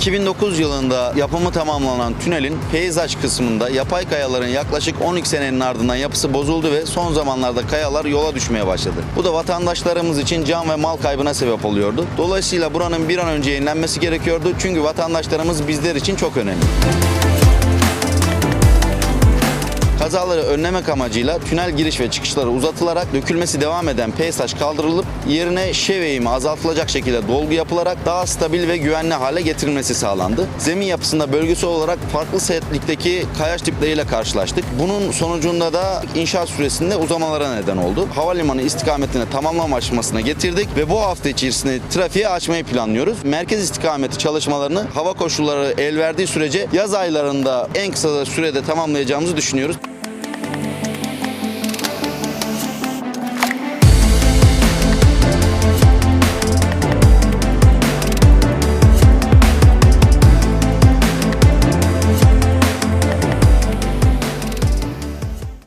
2009 yılında yapımı tamamlanan tünelin peyzaj kısmında yapay kayaların yaklaşık 12 senenin ardından yapısı bozuldu ve son zamanlarda kayalar yola düşmeye başladı. Bu da vatandaşlarımız için can ve mal kaybına sebep oluyordu. Dolayısıyla buranın bir an önce yenilenmesi gerekiyordu çünkü vatandaşlarımız bizler için çok önemli. Kazaları önlemek amacıyla tünel giriş ve çıkışları uzatılarak dökülmesi devam eden peyzaj kaldırılıp yerine şev eğimi azaltılacak şekilde dolgu yapılarak daha stabil ve güvenli hale getirilmesi sağlandı. Zemin yapısında bölgesi olarak farklı sertlikteki kayaç tipleriyle karşılaştık. Bunun sonucunda da inşaat süresinde uzamalara neden oldu. Havalimanı istikametine tamamlama aşamasına getirdik ve bu hafta içerisinde trafiğe açmayı planlıyoruz. Merkez istikameti çalışmalarını hava koşulları el verdiği sürece yaz aylarında en kısa sürede tamamlayacağımızı düşünüyoruz.